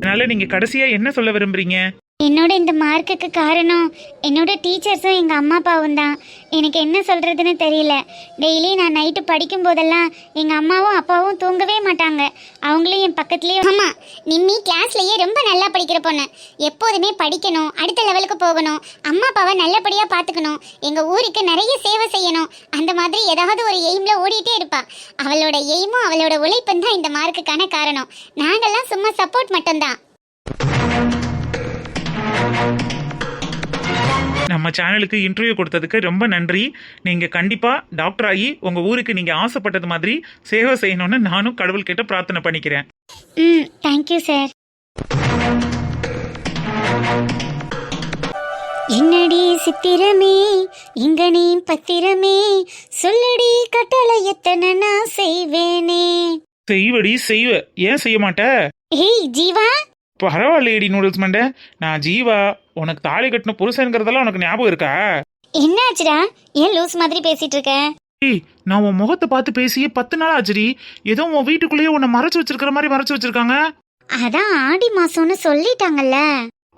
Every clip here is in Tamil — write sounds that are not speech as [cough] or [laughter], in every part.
அதனால நீங்க கடைசியா என்ன சொல்ல விரும்புறீங்க? என்னோட இந்த மார்க்குக்கு காரணம் என்னோட டீச்சர்ஸும் எங்கள் அம்மா அப்பாவும் தான். எனக்கு என்ன சொல்கிறதுன்னு தெரியல. டெய்லி நான் நைட்டு படிக்கும் போதெல்லாம் எங்கள் அம்மாவும் அப்பாவும் தூங்கவே மாட்டாங்க. அவங்களும் என் பக்கத்துலேயே ஆமாம் நிம்மி கிளாஸ்லேயே ரொம்ப நல்லா படிக்கிற பொண்ணு. எப்போதுமே படிக்கணும் அடுத்த லெவலுக்கு போகணும் அம்மா அப்பாவை நல்லபடியாக பார்த்துக்கணும் எங்கள் ஊருக்கு நிறைய சேவை செய்யணும் அந்த மாதிரி ஏதாவது ஒரு எய்மில் ஓடிட்டே இருப்பா. அவளோட எய்மும் அவளோட உழைப்பும் தான் இந்த மார்க்குக்கான காரணம். நாங்கள்லாம் சும்மா சப்போர்ட் மட்டும்தான். நம்ம சேனலுக்கு இன்டர்வியூ கொடுத்ததுக்கு ரொம்ப நன்றி. நீங்க கண்டிப்பா டாக்டர் ஆகி உங்க ஊருக்கு நீங்க ஆசைப்பட்டது மாதிரி சேவை செய்யணும்னு நானும் கடவுள்கிட்ட பிரார்த்தனை பண்ணிக்கிறேன். ம் தேங்க்யூ சார் என்னடி சித்திரமே இங்க நீ பத்திரமே சொல்லடி கட்டளை எத்தனை நான் செய்வேனே. செய்வடி செய்வ. ஏன் செய்ய மாட்ட? ஏய் ஜீவா? பரவாயில்லையடி நூடுல்ஸ் மண்டை. நான் ஜீவா. உனக்கு தாலி கட்டின புருஷனுங்கிறதெல்லாம் உனக்கு ஞாபகம் இருக்கா? என்னாச்சுடா ஏன் லூஸ் மாதிரி பேசிட்டு இருக்க? ஏய் நான் உன் முகத்தை பார்த்து பேசியே பத்து நாள் ஆச்சுடி. ஏதோ உன் வீட்டுக்குள்ளேயே உன்னை மறைச்சு வச்சிருக்கிற மாதிரி மறைச்சு வச்சிருக்காங்க. அதான் ஆடி மாசம்னு சொல்லிட்டாங்கல்ல.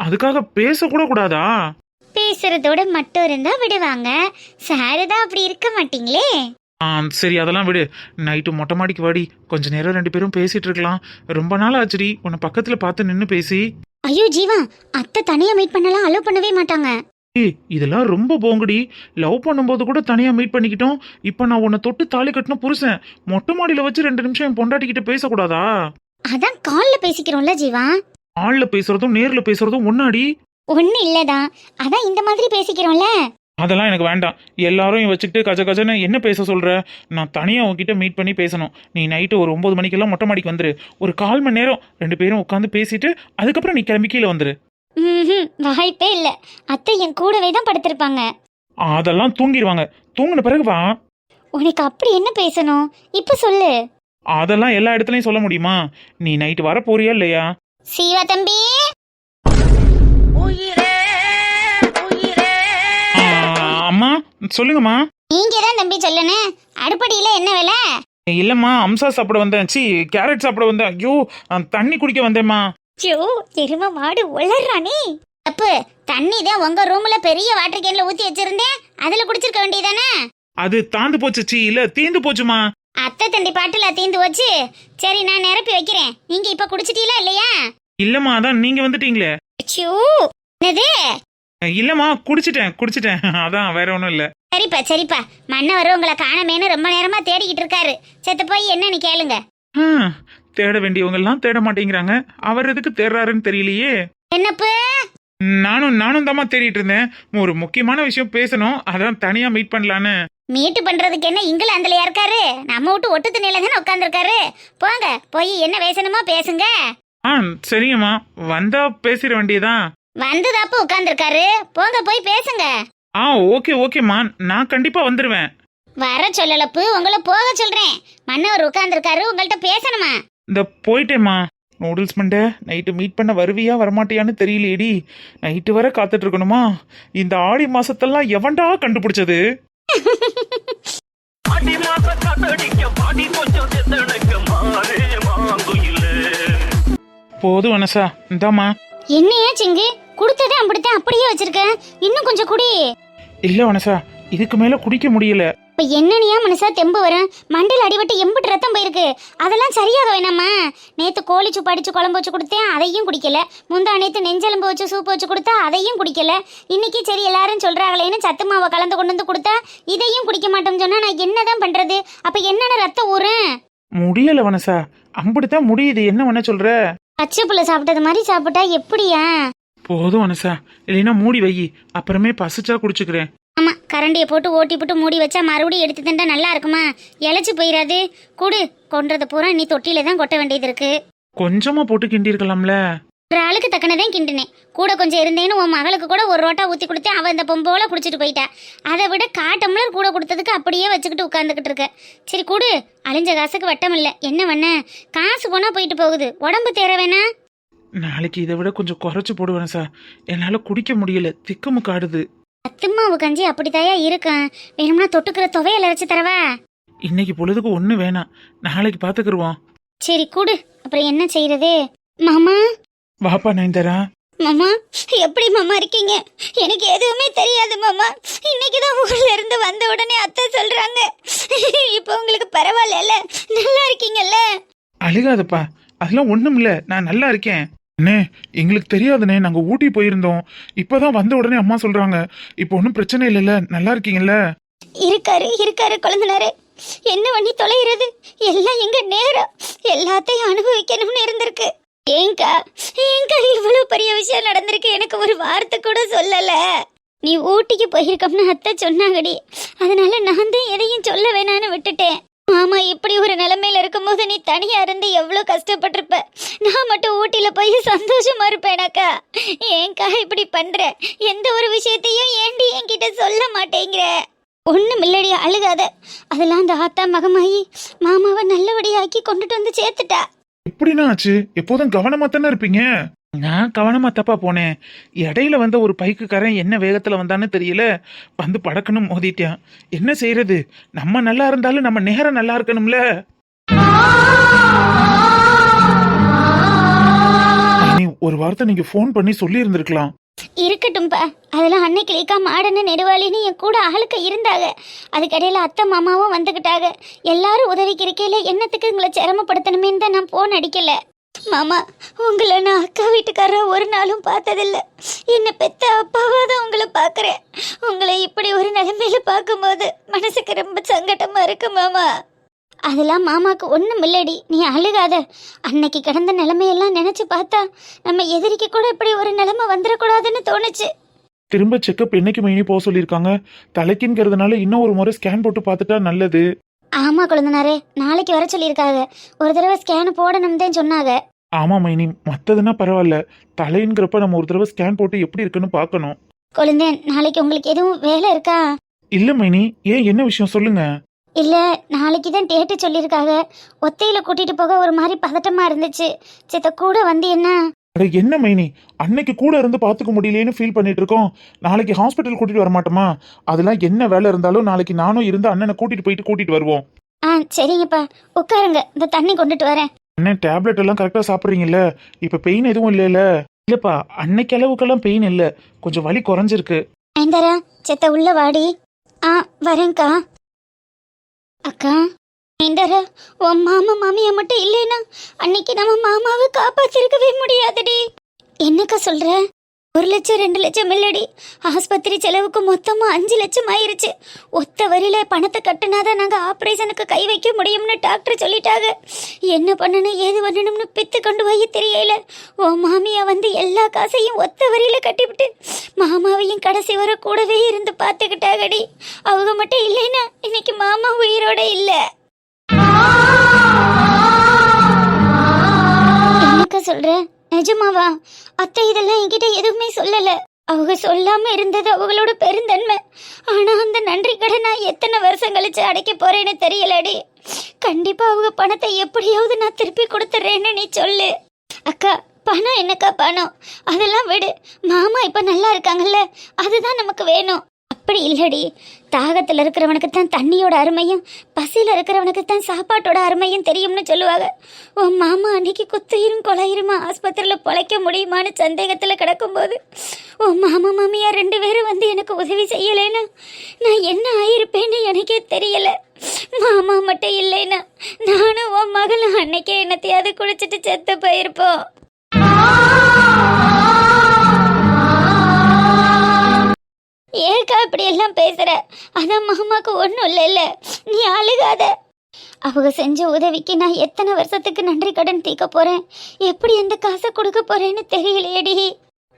அதுக்காக பேசக்கூட கூடாதா? பேசுறதோட மட்டும் இருந்தா விடுவாங்க. சாரு தான் அப்படி இருக்க மாட்டீங்களே? ஆ சரி அதெல்லாம் விடு. நைட்டு மொட்டை மாடிக்கு வாடி. கொஞ்ச நேரம் ரெண்டு பேரும் பேசிட்டு இருக்கலாம். ரொம்ப நாள் ஆச்சுடி. உன்னை பக்கத்துல பார்த்து நின்று பேசி. ஐயோ ஜீவா அத்தை தனியா மீட் பண்ணலாம் அலோ பண்ணவே மாட்டாங்க. ஏய் இதெல்லாம் ரொம்ப போங்கடி. லவ் பண்ணும்போது கூட தனியா மீட் பண்ணிக்கிட்டோம். இப்போ நான் உன்னை தொட்டு தாலி கட்டின புருஷன். மொட்டை மாடியில வச்சு ரெண்டு நிமிஷம் என் பொண்டாட்டிக்கிட்ட பேசக்கூடாதா? அதான் கால்ல பேசிக்கிறோம்ல ஜீவா. ஆள்ல பேசுறதும் நேர்ல பேசுறதும் ஒன்னாடி? ஒண்ணு இல்லதான் அதான் இந்த மாதிரி பேசிக்கிறோம்ல. அதெல்லாம் எனக்கு வேண்டாம். எல்லாரும் வச்சுக்கிட்டு கஜ கஜன்னு என்ன பேச சொல்ற? நான் தனியா உன்கிட்ட மீட் பண்ணி பேசணும். நீ நைட்டு ஒரு ஒன்பது மணிக்கெல்லாம் மொட்டை மாடிக்கு வந்துரு. ஒரு கால் மணி நேரம் ரெண்டு பேரும் உட்காந்து பேசிட்டு அதுக்கப்புறம் நீ கிளம்பி கீழே வந்துரு. வாய்ப்பே இல்ல. அத்தை என் கூடவே தான் படுத்திருப்பாங்க. அதெல்லாம் தூங்கிடுவாங்க தூங்கின பிறகு வா. உனக்கு அப்படி என்ன பேசணும்? இப்ப சொல்லு. அதெல்லாம் எல்லா இடத்துலயும் சொல்ல முடியுமா? நீ நைட்டு வர போறியா இல்லையா? சீவா தம்பி! சொல்லுங்கம்மா. நீங்க தான் தம்பி சொல்லணும் அடுப்படியில என்ன வேலை? இல்லம்மா அம்சா சாப்பிட வந்தேன். சி கேரட் சாப்பிட வந்தேன். ஐயோ தண்ணி குடிக்க வந்தேம்மா. ஐயோ எரும மாடு உளறானே அப்பு தண்ணி தான் உங்க ரூம்ல பெரிய வாட்டர் கேன்ல ஊத்தி வச்சிருந்தேன். அதுல குடிச்சிருக்க வேண்டியதானே? அது தாந்து போச்சு சி. இல்ல தீந்து போச்சுமா அத்தை தண்டி பாட்டுல தீந்து வச்சு சரி நான் நிரப்பி வைக்கிறேன். நீங்க இப்ப குடிச்சிட்டீங்களா இல்லையா? இல்லம்மா அதான் நீங்க வந்துட்டீங்களே. ஐயோ என்னது? இல்லம்மா குடிச்சிட்டேன் குடிச்சிட்டேன். அதான் வேற ஒன்றும் இல்ல. சரிப்பா சரிப்பா. மன்னவர் உங்களை காணமேனு ரொம்ப நேரமா தேடிக்கிட்டு இருக்காரு. செத்து போய் என்னன்னு கேளுங்க. தேட வேண்டியவங்க எல்லாம் தேட மாட்டேங்கிறாங்க. அவர் எதுக்கு தேடுறாருன்னு தெரியலையே. என்னப்பு? நானும் நானும் தாம்மா தேடிட்டு இருந்தேன். ஒரு முக்கியமான விஷயம் பேசணும். அதான் தனியா மீட் பண்ணலான்னு. மீட்டு பண்றதுக்கு என்ன இங்கிலாந்துலயா இருக்காரு? நம்ம விட்டு ஒட்டு துணியில தானே உட்காந்துருக்காரு போங்க போய் என்ன பேசணுமோ பேசுங்க. ஆ சரிங்கம்மா. வந்தா பேசிட வேண்டியதான் வந்ததாப்ப உட்காந்துருக்காரு போங்க போய் பேசுங்க. ஆ ஓகே ஓகேம்மா நான் கண்டிப்பா வந்துடுவேன் வர சொல்லலப்பு உங்களை போக சொல்றேன். மன்னவர் உட்காந்துருக்காரு உங்கள்ட்ட பேசணுமா? இந்த போயிட்டேம்மா நூடுல்ஸ் மண்டை நைட்டு மீட் பண்ண வருவியா வரமாட்டியான்னு தெரியலையேடி நைட்டு வரை காத்துட்டு இருக்கணுமா இந்த ஆடி மாசத்தெல்லாம் எவன்டா கண்டுபிடிச்சது? [laughs] அடி மாச காத்தடிக்க பாடி கொஞ்சம் செத்தனுக்கு மாறே மாங்குயிலே. போதும் வனசா இந்தாம்மா. என்னையா சிங்கு? கொடுத்ததே அப்படித்தான் அப்படியே வச்சிருக்க இன்னும் கொஞ்சம் குடி. இல்ல வனசா இதுக்கு மேல குடிக்க முடியல. இப்ப என்னனியா மனசா தெம்பு வரும்? மண்டையில் அடிபட்டு எம்பிட்டு ரத்தம் போயிருக்கு. அதெல்லாம் சரியாக வேணாமா? நேத்து கோழி சுப்பு அடிச்சு குழம்பு வச்சு கொடுத்தேன் அதையும் குடிக்கல. முந்தா நேத்து நெஞ்செலும்பு வச்சு சூப்பு வச்சு கொடுத்தா அதையும் குடிக்கல. இன்னைக்கு சரி எல்லாரும் சொல்றாங்களேன்னு சத்து மாவை கலந்து கொண்டு வந்து கொடுத்தா இதையும் குடிக்க மாட்டோம்னு சொன்னா நான் என்னதான் பண்றது? அப்ப என்னென்ன ரத்தம் ஊறும்? முடியல வனசா அம்பிடித்தான் முடியுது. என்ன பண்ண சொல்ற? பச்சை புள்ள சாப்பிட்டது மாதிரி சாப்பிட்டா எப்படியா? போதும் வனசா இல்லைன்னா மூடி வை. அப்புறமே பசிச்சா குடிச்சுக்கிறேன். ஆமா கரண்டியை போட்டு ஓட்டி போட்டு மூடி வச்சா மறுபடியும் எடுத்து திண்டா நல்லா இருக்குமா? இழைச்சி போயிடாது குடு கொன்றத பூரா நீ தொட்டியில தான் கொட்ட வேண்டியது இருக்கு. கொஞ்சமா போட்டு கிண்டி இருக்கலாம்ல ஒரு ஆளுக்கு தக்கனதான் கிண்டினேன். கூட கொஞ்சம் இருந்தேன்னு உன் மகளுக்கு கூட ஒரு ரோட்டா ஊற்றி கொடுத்தேன். அவள் இந்த பொம்போல குடிச்சிட்டு போயிட்டா. அதை விட காட்டம்லர் கூட கொடுத்ததுக்கு அப்படியே வச்சுக்கிட்டு உட்காந்துக்கிட்டு இருக்க. சரி கொடு. அழிஞ்ச காசுக்கு வட்டம் இல்லை. என்ன பண்ண காசு போனால் போயிட்டு போகுது. உடம்பு தேர வேணா நாளைக்கு இதை விட கொஞ்சம் குறைச்சு போடுவேன் சார். என்னால் குடிக்க முடியல. திக்குமுக்காடுது அத்துமாவு கஞ்சி அப்படித்தாயா இருக்கேன் வேணும்னா தொட்டுக்கிற துவையல வச்சு தரவா? இன்னைக்கு பொழுதுக்கு ஒன்று வேணாம். நாளைக்கு பார்த்துக்கிருவோம் சரி கூடு. அப்புறம் என்ன செய்யறது மாமா? வாப்பா நயன்தாரா? மாமா எப்படி மாமா இருக்கீங்க? எனக்கு எதுவுமே தெரியாது மாமா. இன்னைக்கு தான் ஊர்ல இருந்து வந்த உடனே அத்தை சொல்றாங்க. இப்போ உங்களுக்கு பரவாயில்ல நல்லா இருக்கீங்கல்ல? அழுகாதப்பா. அதெல்லாம் ஒன்றும் இல்லை நான் நல்லா இருக்கேன். அண்ணே எங்களுக்கு தெரியாதுண்ணே நாங்கள் ஊட்டி போயிருந்தோம். இப்போதான் வந்த உடனே அம்மா சொல்கிறாங்க இப்போ ஒன்றும் பிரச்சனை இல்லைல்ல நல்லா இருக்கீங்கல்ல? இருக்காரு இருக்காரு குழந்தைனாரு. என்ன பண்ணி தொலைகிறது? எல்லாம் எங்க நேரம். எல்லாத்தையும் அனுபவிக்கணும்னு இருந்திருக்கு. ஏங்கா ஏங்கா இவ்வளவு பெரிய விஷயம் நடந்திருக்கு. எனக்கு ஒரு வார்த்தை கூட சொல்லல. நீ ஊட்டிக்கு போயிருக்கோம்னு அத்தை சொன்னாங்கடி. அதனால நான் தான் எதையும் சொல்ல வேணான்னு விட்டுட்டேன். மாமா இப்படி ஒரு நிலைமையில இருக்கும்போது நீ தனியா இருந்து எவ்வளோ கஷ்டப்பட்டிருப்ப? நான் மட்டும் ஊட்டியில் போய் சந்தோஷமா இருப்பேனாக்கா? ஏன்க்கா இப்படி பண்ற? எந்த ஒரு விஷயத்தையும் ஏண்டி என்கிட்ட சொல்ல மாட்டேங்கிற? ஒன்றும் இல்லடி அழுகாத. அதெல்லாம் அந்த ஆத்தா மகமாயி மாமாவை நல்லபடியாக்கி கொண்டுட்டு வந்து சேர்த்துட்டா. எப்படின்னா ஆச்சு? எப்போதும் கவனமா தானே இருப்பீங்க? நான் கவனமாக தப்பா போனேன். இடையில வந்த ஒரு பைக்குக்காரன் என்ன வேகத்தில் வந்தான்னு தெரியல. வந்து படக்கணும் மோதிட்டான். என்ன செய்யறது நம்ம நல்லா இருந்தாலும் நம்ம நேரம் நல்லா இருக்கணும்ல. ஒரு வார்த்தை நீங்க ஃபோன் பண்ணி சொல்லி இருந்திருக்கலாம் இருக்கட்டும்பா அதெல்லாம் அன்னைக்கு லேக்கா மாடன்னு நெடுவாளின்னு என் கூட ஆளுக்க இருந்தாங்க. அதுக்கடையில அத்தை மாமாவும் வந்துக்கிட்டாங்க எல்லாரும் உதவிக்கு இருக்கையில என்னத்துக்கு உங்களை சிரமப்படுத்தணுமேன்னு தான் நான் போன் அடிக்கல. மாமா உங்களை நான் அக்கா வீட்டுக்காரர் ஒரு நாளும் பார்த்ததில்ல. என்னை பெத்த அப்பாவாக தான் உங்களை பார்க்குறேன். உங்களை இப்படி ஒரு நிலைமையில பார்க்கும்போது மனசுக்கு ரொம்ப சங்கடமாக இருக்கு மாமா. அதெல்லாம் மாமாவுக்கு ஒன்றும் இல்லடி. நீ அழுகாத. அன்னைக்கு கிடந்த நிலைமையெல்லாம் நினச்சி பார்த்தா நம்ம எதிரிக்கு கூட இப்படி ஒரு நிலைமை வந்துடக்கூடாதுன்னு தோணுச்சு. திரும்ப செக்கப் என்னைக்கு மைனி போக சொல்லியிருக்காங்க? தலைக்குங்கிறதுனால இன்னும் ஒரு முறை ஸ்கேன் போட்டு பார்த்துட்டா நல்லது. ஆமா குழந்தனாரே நாளைக்கு வர சொல்லியிருக்காங்க ஒரு தடவை ஸ்கேன் போடணும் தான் சொன்னாங்க ஆமா மைனி. மத்ததுன்னா பரவாயில்ல. தலைங்கிறப்ப நம்ம ஒரு தடவை ஸ்கேன் போட்டு எப்படி இருக்குன்னு பார்க்கணும். குழந்தேன் நாளைக்கு உங்களுக்கு எதுவும் வேலை இருக்கா? இல்ல மைனி. ஏன் என்ன விஷயம் சொல்லுங்க? இல்ல நாளைக்கு தான் டேட்டு சொல்லியிருக்காங்க ஒத்தையில கூட்டிட்டு போக ஒரு மாதிரி பதட்டமா இருந்துச்சு. சித்த கூட வந்து என்ன? அட என்ன மைனி? அன்னைக்கு கூட இருந்து பாத்துக்க முடியலையேன்னு ஃபீல் பண்ணிட்டு இருக்கோம். நாளைக்கு ஹாஸ்பிட்டல் கூட்டிட்டு வர மாட்டோமா அதெல்லாம் என்ன வேலை இருந்தாலும் நாளைக்கு நானும் இருந்து அண்ணனை கூட்டிட்டு போயிட்டு கூட்டிட்டு வருவோம். ஆ சரிங்கப்பா. உட்காருங்க. இந்த தண்ணி கொண்டுட்டு வரேன். அண்ணன் டேப்லெட் எல்லாம் கரெக்டா சாப்பிடுறீங்கல்ல? இப்ப பெயின் எதுவும் இல்லைல்ல? இல்லப்பா அன்னைக்கு அளவுக்கெல்லாம் பெயின் இல்ல. கொஞ்சம் வலி குறைஞ்சிருக்கு. ஐந்தரா செத்த உள்ள வாடி. ஆ வரேன்க்கா. அக்கா. ஐந்தரா உன் மாமா மாமியா மட்டும் இல்லைனா அன்னைக்கு நம்ம மாமாவை காப்பாத்திருக்கவே முடியாதுடி. என்னக்கா சொல்ற? ஒரு லட்சம் ரெண்டு லட்சம் இல்லடி. ஆஸ்பத்திரி செலவுக்கு மொத்தமா அஞ்சு லட்சம் ஆயிருச்சு. ஒத்த வரியில பணத்தை கட்டினாதான் நாங்க ஆபரேஷனுக்கு கை வைக்க முடியும்னு டாக்டர் சொல்லிட்டாங்க. என்ன பண்ணணும் ஏது பண்ணணும்னு பித்து கொண்டு போய் தெரியல. உன் மாமியா வந்து எல்லா காசையும் ஒத்த வரியில கட்டிவிட்டு மாமாவையும் கடைசி வரை கூடவே இருந்து பார்த்துக்கிட்டாகடி அவங்க மட்டும் இல்லைன்னா இன்னைக்கு மாமா உயிரோட இல்லை. என்னக்கா சொல்ற? நிஜமாவா? அத்தை இதெல்லாம் என்கிட்ட எதுவுமே சொல்லல. அவங்க சொல்லாம இருந்தது அவங்களோட பெருந்தன்மை. ஆனா அந்த நன்றி கடன் நான் எத்தனை வருஷம் கழிச்சு அடைக்க போறேன்னு தெரியலடி. கண்டிப்பா அவங்க பணத்தை எப்படியாவது நான் திருப்பி கொடுத்துறேன்னு நீ சொல்லு. அக்கா பணம் என்னக்கா பணம்? அதெல்லாம் விடு. மாமா இப்ப நல்லா இருக்காங்கல்ல. அதுதான் நமக்கு வேணும். அப்படி இல்லடி. தாகத்தில் இருக்கிறவனுக்கு தான் தண்ணியோட அருமையும் பசியில் இருக்கிறவனுக்கு தான் சாப்பாட்டோட அருமையும் தெரியும்னு சொல்லுவாங்க. உன் மாமா அன்னைக்கு குத்துயிரும் கொலையிருமா ஆஸ்பத்திரியில் பொழைக்க முடியுமான்னு சந்தேகத்தில் கிடக்கும்போது உன் மாமா மாமியார் ரெண்டு பேரும் வந்து எனக்கு உதவி செய்யலைன்னா நான் என்ன ஆயிருப்பேன்னு எனக்கே தெரியல. மாமா மட்டும் இல்லைன்னா நானும் உன் மகளும் அன்னைக்கே என்னத்தையாவது குடிச்சிட்டு செத்து போயிருப்போம். ஏக்கா இப்படி எல்லாம் பேசுற? அதான் மாமாக்கு ஒன்றும் இல்லைல்ல. நீ அழுகாத. அவங்க செஞ்ச உதவிக்கு நான் எத்தனை வருஷத்துக்கு நன்றி கடன் தீக்க போறேன்? எப்படி எந்த காசை கொடுக்க போறேன்னு தெரியலையேடி.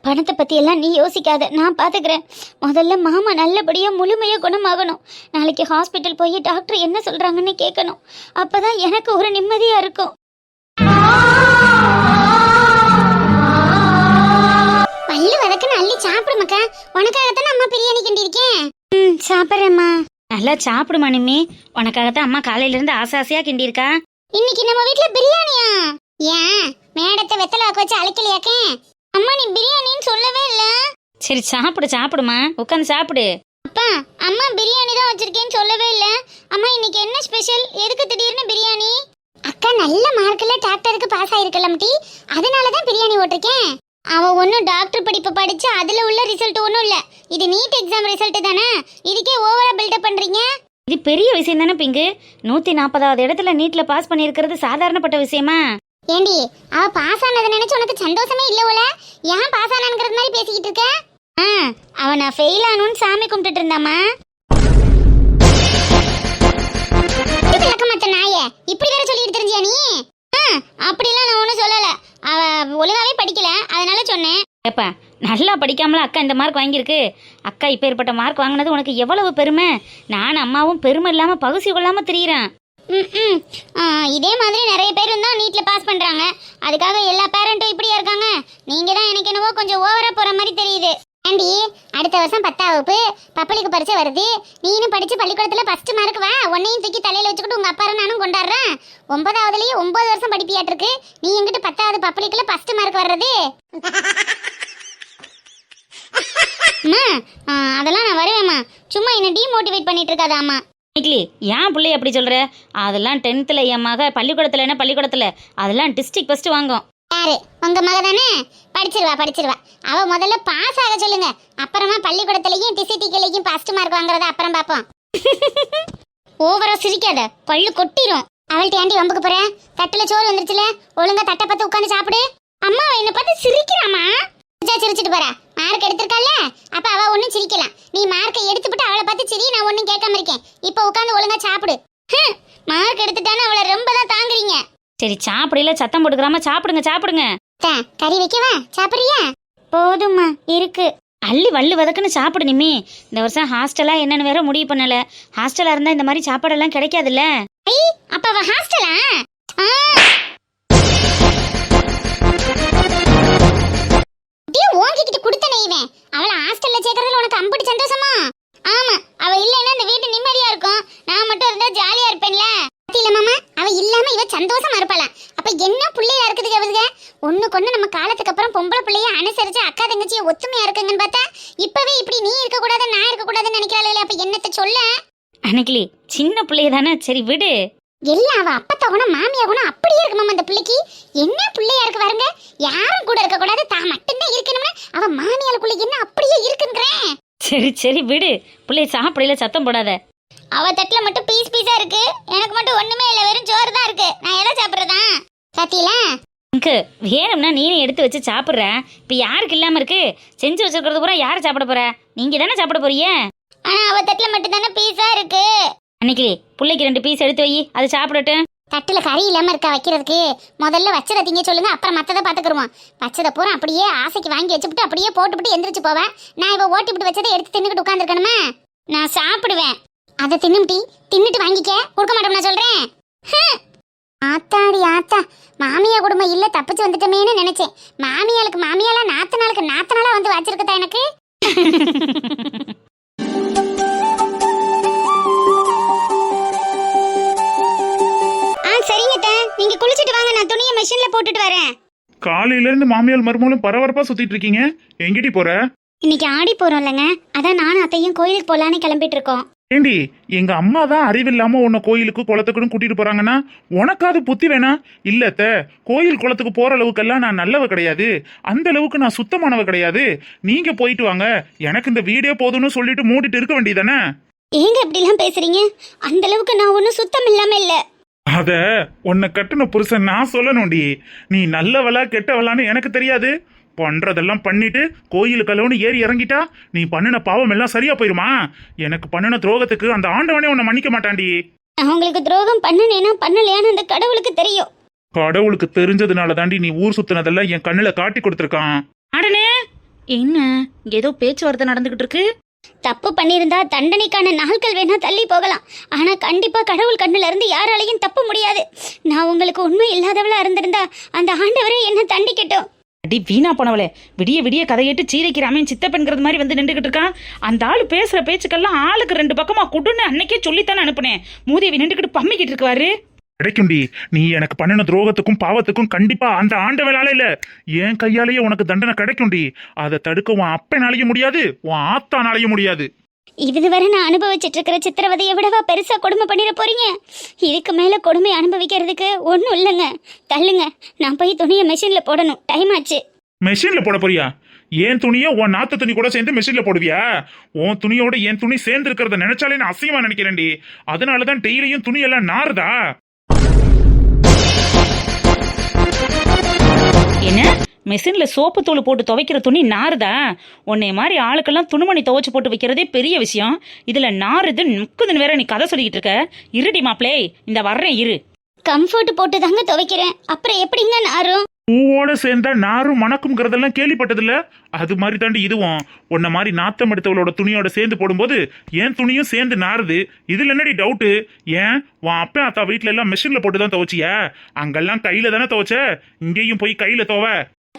பணத்தை பத்தி எல்லாம் நீ யோசிக்காத. நான் பாத்துக்கிறேன். முதல்ல மாமா நல்லபடியா முழுமையா குணமாகணும். நாளைக்கு ஹாஸ்பிட்டல் போய் டாக்டர் என்ன சொல்றாங்கன்னு கேட்கணும் அப்பதான் எனக்கு ஒரு நிம்மதியா இருக்கும். வள்ளு வதக்குன்னு அள்ளி சாப்பிடு மக்கா. உனக்காகத்தானே அம்மா பிரியாணி கிண்டிருக்கேன் ம் சாப்பிட்றேம்மா. நல்லா சாப்பிடுமா நிம்மி? உனக்காகத்தான் அம்மா காலையில இருந்து ஆசை ஆசையா கிண்டியிருக்கா? இன்னைக்கு நம்ம வீட்ல பிரியாணியா? ஏன்? மேடத்தை வெத்தலை வாக்கு வச்சு அழைக்கலையாக்கே? அம்மா நீ பிரியாணின்னு சொல்லவே இல்ல. சரி சாப்பிடு சாப்பிடுமா. உட்காந்து சாப்பிடு. அப்பா அம்மா பிரியாணி தான் வச்சிருக்கேன்னு சொல்லவே இல்ல. அம்மா இன்னைக்கு என்ன ஸ்பெஷல் எதுக்கு திடீர்னு பிரியாணி? அக்கா நல்ல மார்க்ல டாக்டருக்கு பாஸ் ஆயிருக்கலாம் டி அதனால தான் பிரியாணி ஓட்டிருக்கேன். அவ ஒன்றும் டாக்டர் படிப்பு படிச்சு அதுல உள்ள ரிசல்ட் ஒன்றும் இல்ல. இது நீட் எக்ஸாம் ரிசல்ட் தானே? இதுக்கே ஓவரா பில்டப் பண்றீங்க? இது பெரிய விஷயம் தானே பிங்கு. நூத்தி நாற்பதாவது இடத்துல நீட்ல பாஸ் பண்ணியிருக்கிறது சாதாரணப்பட்ட விஷயமா? ஏண்டி அவ பாஸ் ஆனதை நினைச்சு உனக்கு சந்தோஷமே இல்ல போல? ஏன் பாஸ் ஆனான்ங்கிறது மாதிரி பேசிக்கிட்டு இருக்க? ஆ அவ நான் ஃபெயில் ஆனுன்னு சாமி கும்பிட்டுட்டு இருந்தாமா மத்த நாய இப்படி வேற சொல்லிட்டு தெரிஞ்சியா நீ? அப்படிலாம் நான் ஒன்றும் சொல்லல. அவ ஒழுங்காவே படிக்கல அதனால சொன்னேன். ஏப்பா நல்லா படிக்காமல அக்கா இந்த மார்க் வாங்கியிருக்கு. அக்கா இப்போ ஏற்பட்ட மார்க் வாங்கினது உனக்கு எவ்வளவு பெருமை? நானும் அம்மாவும் பெருமை இல்லாம பகுசி கொள்ளாம திரியிறேன். ம், இதே மாதிரி நிறைய பேர் தான் நீட்ல பாஸ் பண்றாங்க. அதுக்காக எல்லா பேரண்ட்டும் இப்படியா இருக்காங்க. நீங்க தான் எனக்கு என்னவோ கொஞ்சம் ஓவரா போற மாதிரி தெரியுது. ஆண்டி அடுத்த வருஷம் பத்தாம் வகுப்பு பப்ளிக் பரிச்சை வருது. நீனும் படிச்சு பள்ளிக்கூடத்துல ஃபர்ஸ்ட் மார்க் வா. உன்னையும் தூக்கி தலையில வச்சுக்கிட்டு உங்க அப்பா நானும் கொண்டாடுறேன். ஒன்பதாவதுலயே ஒன்பது வருஷம் படிப்பியாட்டு இருக்கு நீ எங்கிட்ட பத்தாவது பப்ளிக்ல ஃபர்ஸ்ட் மார்க் வர்றது? அம்மா, அதெல்லாம் நான் வருவேம்மா. சும்மா என்ன டிமோட்டிவேட் பண்ணிட்டு இருக்காதாம்மா அம்மா ஏன் பிள்ளை அப்படி சொல்கிற அதெல்லாம் டென்த்தில் என் மக பள்ளிக்கூடத்தில் என்ன பள்ளிக்கூடத்தில்? அதெல்லாம் டிஸ்ட்ரிக்ட் ஃபஸ்ட்டு வாங்கும். யாரு உங்க மக தானே? படிச்சிருவா படிச்சிருவா. அவ முதல்ல பாஸ் ஆக சொல்லுங்க. அப்புறமா பள்ளிக்கூடத்துலயும் டிசிடிக்கலையும் ஃபர்ஸ்ட் மார்க் வாங்குறத அப்புறம் பாப்போம் ஓவரா [laughs] சிரிக்காத. பல்லு கொட்டிரும். அவள்கிட்ட ஏண்டி வம்புக்கு போறேன் தட்டுல சோறு வந்துருச்சுல? ஒழுங்கா தட்டை பார்த்து உட்காந்து சாப்பிடு. அம்மா என்ன பார்த்து சிரிக்கிறாமா சிரிச்சிட்டு போறா. மார்க் எடுத்திருக்கால அப்ப அவ ஒண்ணும் சிரிக்கலாம். நீ மார்க்கை எடுத்துவிட்டு அவளை பார்த்து சிரி நான் ஒண்ணும் கேட்காம இருக்கேன். இப்ப உட்காந்து ஒழுங்கா சாப்பிடு. மார்க் எடுத்துட்டானே அவளை ரொம்ப தான் தாங்குறீங்க. சரி சாப்பிடல சத்தம் போட்டுக்கிறாம சாப்பிடுங்க சாப்பிடுங்க. கறி வைக்கவா? சாப்பிடுறியா? போதும்மா இருக்கு. அள்ளி வள்ளு வதக்குன்னு சாப்பிடு நிம்மி இந்த வருஷம் ஹாஸ்டலா என்னன்னு வேற முடிவு பண்ணல. ஹாஸ்டலா இருந்தா இந்த மாதிரி சாப்பாடெல்லாம் கிடைக்காதுல்ல. அப்ப அவ ஹாஸ்டலா? ஓங்கிக்கிட்டு கொடுத்தனே இவன். அவளை ஹாஸ்டல்ல சேர்க்கறதுல உனக்கு அம்புட்டு சந்தோஷமா? ஆமா அவ இல்லைன்னா இந்த வீட்டு நிம்மதியா இருக்கும். நான் மட்டும் இருந்தா ஜாலியா இருப்பேன்ல. இல்ல மாமா. அவ இல்லாம இவ சந்தோஷமா இருப்பாளாம் அப்ப என்ன பிள்ளையா இருக்குது அவளுங்க ஒண்ணு கொண்டு நம்ம காலத்துக்கு அப்புறம் பொம்பளை பிள்ளைய அனுசரிச்சு அக்கா தங்கச்சிய ஒத்துமையா இருக்குங்கன்னு பார்த்தா இப்பவே இப்படி நீ இருக்க கூடாது நான் இருக்க கூடாதுன்னு நினைக்கிறாள் அப்ப என்னத்த சொல்ல? அன்னைக்கிளி சின்ன பிள்ளைய தானே சரி விடு. எல்லாம் அவ அப்பத்தா குணம் மாமியா குணம் அப்படியே இருக்கு மாமா அந்த பிள்ளைக்கு. என்ன பிள்ளையா இருக்கு பாருங்க. யாரும் கூட இருக்க கூடாது தான் மட்டும்தான் இருக்கணும்னு அவ மாமியாளுக்குள்ள என்ன அப்படியே இருக்குங்கிறேன். சரி சரி விடு. பிள்ளைய சாப்பிடல சத்தம் போடாத. அவ தட்டுல மட்டும் எனக்கு மட்டும் ஒண்ணுமே இல்ல வெறும் சோறு தான் இருக்கு. நான் எதை சாப்பிடுறதா? பாத்தீங்களா இங்கு வேணும்னா நீனும் எடுத்து வச்சு சாப்பிட்ற. இப்போ யாருக்கு இல்லாம இருக்கு? செஞ்சு வச்சிருக்கிறது பூரா யார் சாப்பிட போற? நீங்க தானே சாப்பிட போறீங்க? ஆனா அவ தட்டுல மட்டும் தானே பீஸா இருக்கு. அன்னைக்கு பிள்ளைக்கு ரெண்டு பீஸ் எடுத்து வை அது சாப்பிடட்டும். தட்டுல கறி இல்லாம இருக்கா வைக்கிறதுக்கு? முதல்ல வச்சதை திங்க சொல்லுங்க அப்புறம் மத்ததை பாத்துக்கிருவோம். வச்சதை பூரா அப்படியே ஆசைக்கு வாங்கி வச்சுப்புட்டு அப்படியே போட்டுவிட்டு எந்திரிச்சு போவேன். நான் இவ ஓட்டிவிட்டு வச்சதை எடுத்து தின்னுக்கிட்டு உட்காந்துருக்கணுமா நான் சாப்பிடுவேன். அதை தின்னும்டி தின்னுட்டு வாங்கிக்க. கொடுக்க மாட்டோம் நான் சொல்றேன். ஆத்தாடி ஆத்தா. மாமியா குடும்பம் இல்ல தப்பிச்சு வந்துட்டமேன்னு நினைச்சேன். மாமியாளுக்கு மாமியாலா நாத்தனாளுக்கு நாத்தனாலா வந்து வச்சிருக்கதா எனக்கு? ஆ சரிங்க நீங்க குளிச்சிட்டு வாங்க நான் துணியை மெஷின்ல போட்டுட்டு வரேன். காலையில இருந்து மாமியால் மருமகளும் பரபரப்பா சுத்திட்டு இருக்கீங்க. எங்கிட்டி போற? இன்னைக்கு ஆடி போறோம் இல்லைங்க அதான் நானும் அத்தையும் கோயிலுக்கு போலான்னு கிளம்பிட்டு இருக்கோம். ஏண்டி எங்க அம்மா தான் அறிவில்லாம உன்னை கோயிலுக்கு குளத்துக்குன்னு கூட்டிட்டு போறாங்கன்னா உனக்காவது புத்தி வேணா? இல்லத்த கோயில் குளத்துக்கு போற அளவுக்கெல்லாம் நான் நல்லவ கிடையாது. அந்த அளவுக்கு நான் சுத்தமானவ கிடையாது. நீங்க போயிட்டு வாங்க. எனக்கு இந்த வீடே போதும்னு சொல்லிட்டு மூடிட்டு இருக்க வேண்டியதானே ஏங்க இப்படிலாம் பேசுறீங்க? அந்த அளவுக்கு நான் ஒன்றும் சுத்தம் இல்லாம இல்ல. அத உன்னை கட்டின புருஷன் நான் சொல்லணும்டி. நீ நல்லவளா கெட்டவளான்னு எனக்கு தெரியாது. பண்றதெல்லாம் பண்ணிட்டு கோயிலுக்கு அளவுன்னு ஏறி இறங்கிட்டா நீ பண்ணின பாவம் எல்லாம் சரியா போயிருமா? எனக்கு பண்ணின துரோகத்துக்கு அந்த ஆண்டவனே உன்னை மன்னிக்க மாட்டான்டி. நான் உங்களுக்கு துரோகம் பண்ணனேனா பண்ணலையான்னு அந்த கடவுளுக்கு தெரியும். கடவுளுக்கு தெரிஞ்சதுனால தாண்டி நீ ஊர் சுத்தினதெல்லாம் என் கண்ணுல காட்டி கொடுத்துருக்கான். அடனே என்ன? இங்க ஏதோ பேச்சுவார்த்தை நடந்துகிட்டு இருக்கு? தப்பு பண்ணியிருந்தா தண்டனைக்கான நாட்கள் வேணா தள்ளி போகலாம். ஆனா கண்டிப்பா கடவுள் கண்ணுல இருந்து யாராலையும் தப்ப முடியாது. நான் உங்களுக்கு உண்மை இல்லாதவளா இருந்திருந்தா அந்த ஆண்டவரே என்ன தண்டிக்கட்டும். அடி வீணா போனவளே. விடிய விடிய கதையிட்டு கேட்டு சீதைக்கு சித்தப்பெண்கிறது மாதிரி வந்து நின்றுகிட்டு இருக்கான் அந்த ஆள் பேசுற பேச்சுக்கெல்லாம் ஆளுக்கு ரெண்டு பக்கமா குடுன்னு அன்னைக்கே சொல்லித்தானே அனுப்புனேன். மூதேவி நின்றுக்கிட்டு பம்மிக்கிட்டு இருக்காரு. கிடைக்கும்டி நீ எனக்கு பண்ணின துரோகத்துக்கும் பாவத்துக்கும் கண்டிப்பா அந்த ஆண்டவனால இல்ல. என் கையாலேயே உனக்கு தண்டனை கிடைக்கும்டி அதை தடுக்க உன் அப்பனாலையும் முடியாது உன் ஆத்தானாலையும் முடியாது. இதுவரை நான் அனுபவிச்சுட்டு இருக்கிற சித்திரவதையை விடவா பெருசா கொடுமை பண்ணிட போறீங்க? இதுக்கு மேல கொடுமை அனுபவிக்கிறதுக்கு ஒன்றும் இல்லைங்க. தள்ளுங்க. நான் போய் துணியை மெஷின்ல போடணும். டைம் ஆச்சு. மெஷின்ல போட போறியா? என் துணியை உன் நாத்து துணி கூட சேர்ந்து மெஷின்ல போடுவியா? உன் துணியோட என் துணி சேர்ந்து இருக்கிறத நினைச்சாலே நான் அசிங்கமா நினைக்கிறேன்டி. அதனாலதான் டெய்லியும் துணியெல்லாம் நாறுதா? மெஷின்ல சோப்பு தூள் போட்டு துவைக்கிற துணி நாறுதா? உன்னை மாதிரி ஆளுக்கெல்லாம் துணிமணி துவைச்சு போட்டு வைக்கிறதே பெரிய விஷயம். இதுல நாறுது நுக்குதுன்னு வேற நீ கதை சொல்லிக்கிட்டு இருக்க. இருடி மாப்ளே இந்த வர்றேன் இரு. கம்ஃபர்ட் போட்டு தாங்க துவைக்கிறேன். அப்புறம் எப்படிங்க நாரும் பூவோட சேர்ந்தா நாரும் மணக்கும்ங்கிறதெல்லாம் கேள்விப்பட்டதில்ல. அது மாதிரி தாண்டி இதுவும். உன்ன மாதிரி நாத்தம் எடுத்தவளோட துணியோட சேர்ந்து போடும்போது என் துணியும் சேர்ந்து நாறுது. இதுல என்னடி டவுட்டு ஏன்? உன் அப்பா அத்தா வீட்ல எல்லாம் மிஷின்ல போட்டு தான் துவைச்சியா? அங்கெல்லாம் கையில தானே துவைச்ச? இங்கேயும் போய் கையில துவ.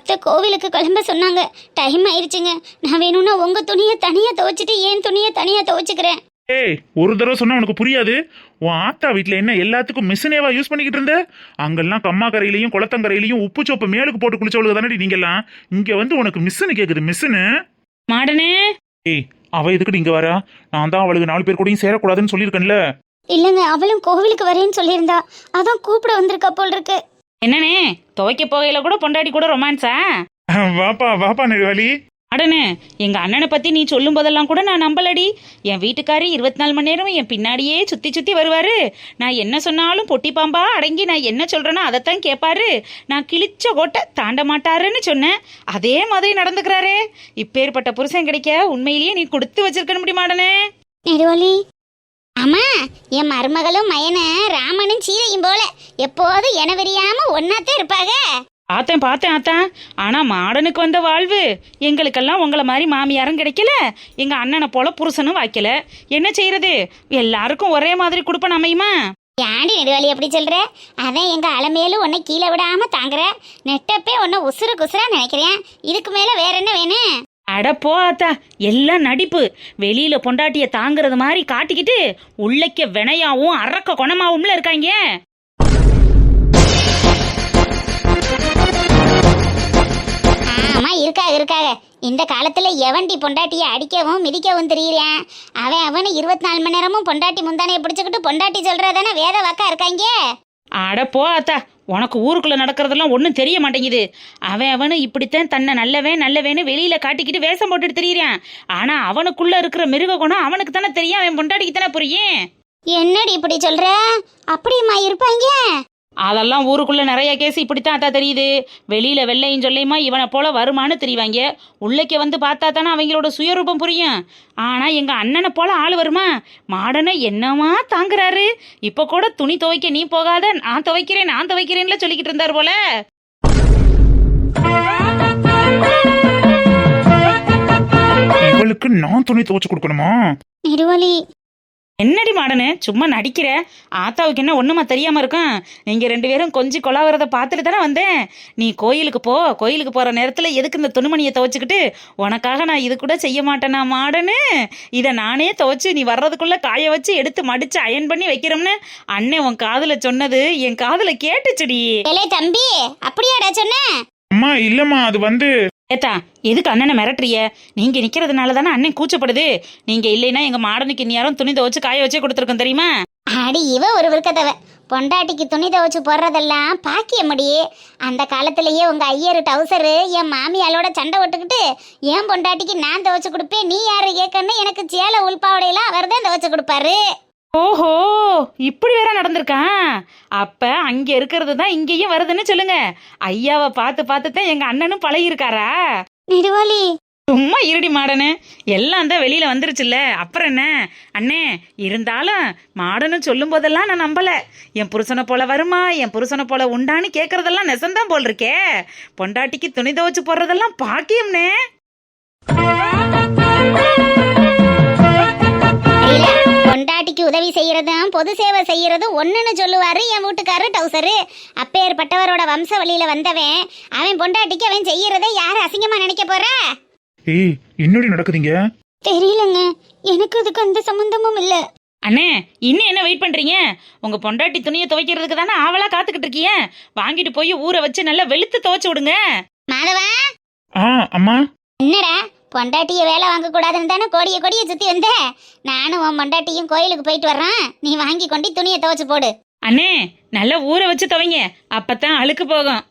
அத்தை கோவிலுக்கு கிளம்ப சொன்னாங்க. டைம் ஆயிருச்சுங்க. நான் வேணும்னா உங்க துணியை தனியா துவைச்சிட்டு என் துணியை தனியா துவைச்சுக்கிறேன். ஏய் ஒரு தடவை சொன்னா உனக்கு புரியாது? உன் ஆத்தா வீட்ல என்ன எல்லாத்துக்கும் மிஷினேவா யூஸ் பண்ணிக்கிட்டு இருந்த? அங்கெல்லாம் கம்மாக்கரையிலையும் குளத்தங்கரையிலையும் உப்பு சோப்பு மேலுக்கு போட்டு குளிச்சவளுக்கு தானடி நீங்கெல்லாம்? இங்க வந்து உனக்கு மிஷினு கேக்குது மிஷினு. மாடனே. ஏய் அவ எதுக்கு இங்க வரா? நான் தான் அவளுக்கு நாலு பேர் கூடயும் சேரக்கூடாதுன்னு சொல்லியிருக்கேன்ல. இல்லைங்க அவளும் கோவிலுக்கு வரேன்னு சொல்லியிருந்தா. அதான் கூப்பிட வந்திருக்கா போல் இருக்கு. என்னனே துவைக்க போகையில கூட பொண்டாட்டி கூட ரொமான்ஸா? [laughs] வாப்பா வாப்பா நெடுவாளி அடனே எங்க அண்ணனை பத்தி நீ சொல்லும் போதெல்லாம் கூட நான் நம்பலடி. என் வீட்டுக்காரி இருபத்தி நாலு மணி நேரம் என் பின்னாடியே சுத்தி சுத்தி வருவாரு. நான் என்ன சொன்னாலும் பொட்டி பாம்பா அடங்கி நான் என்ன சொல்றேனோ அதைத்தான் கேட்பாரு நான் கிழிச்ச கோட்டை தாண்ட மாட்டாருன்னு சொன்னேன். அதே மாதிரி நடந்துக்கிறாரே. இப்பேற்பட்ட புருஷன் கிடைக்க உண்மையிலேயே நீ கொடுத்து வச்சிருக்க முடியுமாடனே நெடுவலி அம்மா என் மருமகளும் மயன ராமனும் சீதையும் போல. எப்போதும் என விரியாம ஒன்னாத்தான் இருப்பாங்க பார்த்தேன் பார்த்தேன் ஆத்தான். ஆனா மாடனுக்கு வந்த வாழ்வு எங்களுக்கெல்லாம் உங்களை மாதிரி மாமியாரும் கிடைக்கல. எங்க அண்ணனை போல புருஷனும் வாய்க்கல. என்ன செய்யறது? எல்லாருக்கும் ஒரே மாதிரி கொடுப்பன அமையுமா? ஏண்டி நெடுவலி அப்படி சொல்ற? அதான் எங்க அலமேலும் உன்னை கீழே விடாம தாங்குற. நெட்டப்பே உன்னை உசுறு குசுரா நினைக்கிறேன் இதுக்கு மேல வேற என்ன வேணும்? அட போ ஆத்தா எல்லாம் நடிப்பு. வெளியில பொண்டாட்டிய தாங்குறது மாதிரி காட்டிக்கிட்டு உள்ளக்க வினையாவும் அரக்க குணமாவும்ல இருக்காங்க. ஆமா இருக்காக இருக்காக. இந்த காலத்துல எவன்டி பொண்டாட்டிய அடிக்கவும் மிதிக்கவும் தெரியுறேன் அவன் அவனு இருபத்தி நாலு மணி நேரமும் பொண்டாட்டி முந்தானைய பிடிச்சுக்கிட்டு பொண்டாட்டி சொல்றதானே வேத வாக்கா இருக்காங்க? அட போ ஆத்தா உனக்கு ஊருக்குள்ள நடக்கிறதெல்லாம் ஒன்றும் தெரிய மாட்டேங்குது. அவன் அவனு இப்படித்தான் தன்னை நல்லவன் நல்லவேன்னு வெளியில காட்டிக்கிட்டு வேஷம் போட்டுட்டு தெரியுறான். ஆனா அவனுக்குள்ள இருக்கிற மிருக குணம் அவனுக்கு தானே தெரியும் அவன் பொண்டாடிக்கு தானே புரியும்? என்னடி இப்படி சொல்ற? அப்படியுமா இருப்பாங்க? அதெல்லாம் ஊருக்குள்ள நிறைய கேஸ் இப்படித்தான் அத்தா தெரியுது. வெளியில வெள்ளையும் சொல்லையுமா இவனை போல வருமானு தெரிவாங்க. உள்ளக்க வந்து பார்த்தா தானே அவங்களோட சுயரூபம் புரியும். ஆனா எங்க அண்ணனை போல ஆள் வருமா? மாடனை என்னமா தாங்குறாரு? இப்ப கூட துணி துவைக்க நீ போகாத நான் துவைக்கிறேன் நான் துவைக்கிறேன்ல சொல்லிக்கிட்டு இருந்தார் போல. இவளுக்கு நான் துணி துவைச்சு கொடுக்கணுமா? நெடுவலி என்னடி மாடனு? சும்மா நடிக்கிற? ஆத்தாவுக்கு என்ன ஒண்ணுமா தெரியாம இருக்கும்? நீங்க ரெண்டு பேரும் கொஞ்சம் கொலாவறத பார்த்துட்டு தானே வந்தேன். நீ கோயிலுக்கு போ கோயிலுக்கு போற நேரத்துல எதுக்கு இந்த துணிமணியை துவைச்சுக்கிட்டு? உனக்காக நான் இது கூட செய்ய மாட்டேனா மாடனு? இதை நானே துவைச்சு நீ வர்றதுக்குள்ள காய வச்சு எடுத்து மடிச்சு அயன் பண்ணி வைக்கிறோம்னு அண்ணன் உன் காதுல சொன்னது என் காதுல கேட்டுச்சுடி. தம்பி அப்படியாடா சொன்ன? அம்மா இல்லம்மா அது வந்து ஏத்தா எதுக்கு அண்ணனை மிரட்டுறிய? நீங்க நிக்கிறதுனால தானே அண்ணன் கூச்சப்படுது. நீங்க இல்லைன்னா எங்க மாடனுக்கு இந்நேரம் துணி துவச்சு காய வச்சே கொடுத்துருக்கோம் தெரியுமா? அடி இவ ஒரு விற்கத்தவ பொண்டாட்டிக்கு துணி துவச்சு போடுறதெல்லாம் பாக்கியமடி அந்த காலத்திலேயே உங்க ஐயரு டவுசரு என் மாமியாலோட சண்டை விட்டுக்கிட்டு என் பொண்டாட்டிக்கு நான் துவச்சு கொடுப்பேன் நீ யாரு கேட்கன்னு எனக்கு சேலை உள்பாவடையெல்லாம் அவர் தான் துவச்சு கொடுப்பாரு. ஓஹோ இப்படி வேற நடந்திருக்கான் அப்ப அங்க இருக்கிறது தான் இங்கேயும் வருதுன்னு சொல்லுங்க. ஐயாவை பார்த்து பார்த்து தான் எங்க அண்ணனும் பழகிருக்காரா நெடுவாளி. சும்மா இருடி மாடனு. எல்லாம் தான் வெளியில வந்துருச்சுல்ல. அப்புறம் என்ன? அண்ணே இருந்தாலும் மாடனும் சொல்லும் போதெல்லாம் நான் நம்பல. என் புருஷனை போல வருமா? என் புருஷனை போல உண்டான்னு கேக்குறதெல்லாம் நெசந்தான் போல் இருக்கே பொண்டாட்டிக்கு துணி துவைச்சு போடுறதெல்லாம் பாக்கியம்னே. பொண்டாட்டிக்கு உதவி செய்யறதும் பொது சேவை செய்யறதும் ஒண்ணுன்னு சொல்லுவாரு என் வீட்டுக்காரு டவுசரு. அப்பேற்பட்டவரோட வம்ச வழியில வந்தவன் அவன் பொண்டாட்டிக்கு அவன் செய்யறதை யாரு அசிங்கமா நினைக்க போறா? ஏய் என்னடி நடக்குதுங்க? தெரியலங்க. எனக்கு அதுக்கு அந்த சம்பந்தமும் இல்ல. அண்ணே இன்னும் என்ன வெயிட் பண்றீங்க? உங்க பொண்டாட்டி துணியை துவைக்கிறதுக்கு தானே ஆவலா காத்துக்கிட்டு இருக்கீங்க வாங்கிட்டு போய் ஊற வச்சு நல்லா வெளுத்து துவைச்சு விடுங்க. மாதவா? ஆ அம்மா. என்னடா? பொண்டாட்டிய வேலை வாங்கக்கூடாதுன்னு தானே கோடிய கோடியை சுற்றி வந்த? நானும் உன் பொண்டாட்டியும் கோயிலுக்கு போயிட்டு வர்றேன் நீ வாங்கி கொண்டு துணியை துவைச்சு போடு. அண்ணே நல்லா ஊற வச்சு துவைங்க. அப்பத்தான் அழுக்கு போகும்.